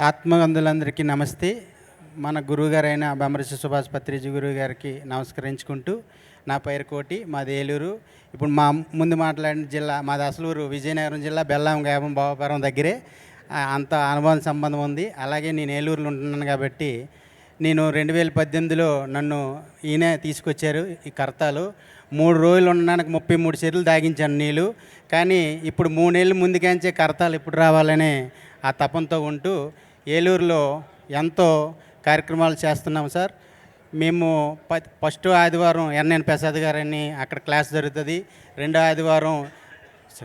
ఆత్మబంధులందరికీ నమస్తే. మన గురువుగారైన బెమరసి సుభాష్ పత్రిజీ గురువు గారికి నమస్కరించుకుంటూ నా పేరు కోటి మాది ఏలూరు. ఇప్పుడు మా ముందు మాట్లాడిన జిల్లా మాది అసలూరు విజయనగరం జిల్లా బెల్లం గాబం బావపురం దగ్గరే. అంత అనుభవం సంబంధం ఉంది. అలాగే నేను ఏలూరులో ఉంటున్నాను కాబట్టి నేను రెండు వేల పద్దెనిమిదిలో నన్ను ఈయన తీసుకొచ్చారు ఈ కర్తాలు. మూడు రోజులు ఉండడానికి ముప్పై మూడు చెరువులు దాగించాను నీళ్ళు. కానీ ఇప్పుడు మూడేళ్ళు ముందుగాంచే కర్తాలు ఎప్పుడు రావాలనే ఆ తపంతో ఉంటూ ఏలూరులో ఎంతో కార్యక్రమాలు చేస్తున్నాం సార్. మేము ప ఫస్ట్ ఆదివారం ఎన్ఎన్ ప్రసాద్ గారని అక్కడ క్లాస్ జరుగుతుంది. రెండో ఆదివారం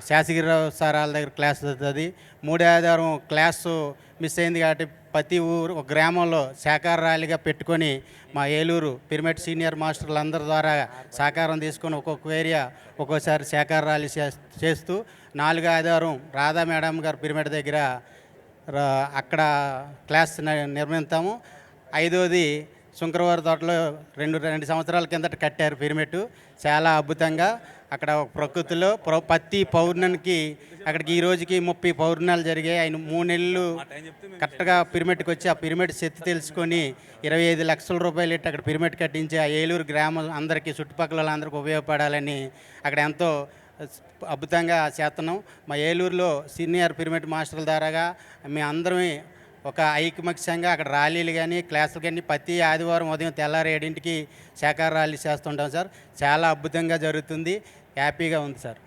శాసగిరిరావు సార్ వాళ్ళ దగ్గర క్లాస్ జరుగుతుంది. మూడో ఆదివారం క్లాసు మిస్ అయింది కాబట్టి ప్రతి ఊరు ఒక గ్రామంలో సహకార ర్యాలీగా పెట్టుకొని మా ఏలూరు పిరమిడ్ సీనియర్ మాస్టర్లు అందరి ద్వారా సహకారం తీసుకొని ఒక్కొక్క ఏరియా ఒక్కోసారి సహకార ర్యాలీ చేస్తూ నాలుగో ఆదివారం రాధా మేడం గారు పిరమిడ్ దగ్గర అక్కడ క్లాస్ నిర్మిస్తాము ఐదోది శుంకరవారి తోటలో రెండు రెండు సంవత్సరాల కిందట కట్టారు పిరమిడ్. చాలా అద్భుతంగా అక్కడ ఒక ప్రకృతిలో ప్ర- ప్రతి పౌర్ణమికి అక్కడికి ఈ రోజుకి ముప్పై పౌర్ణాలు జరిగాయి. ఆయన మూడు నెలలు కరెక్ట్గా పిరమిడ్కి వచ్చి ఆ పిరమిడ్ శక్తి తెలుసుకొని ఇరవై ఐదు లక్షల రూపాయలు ఇట్టి అక్కడ పిరమిడ్ కట్టించి ఆ ఏలూరు గ్రామం అందరికీ చుట్టుపక్కల అందరికీ ఉపయోగపడాలని అక్కడ ఎంతో అద్భుతంగా చేస్తున్నాం. మా ఏలూరులో సీనియర్ పిరమిడ్ మాస్టర్ల ద్వారాగా మీ అందరమే ఒక ఐకమత్యంగా అక్కడ ర్యాలీలు కానీ క్లాసులు కానీ ప్రతి ఆదివారం ఉదయం తెల్లారి ఏడింటికి శాఖార ర్యాలీ చేస్తుంటాం సార్. చాలా అద్భుతంగా జరుగుతుంది. హ్యాపీగా ఉంది సార్.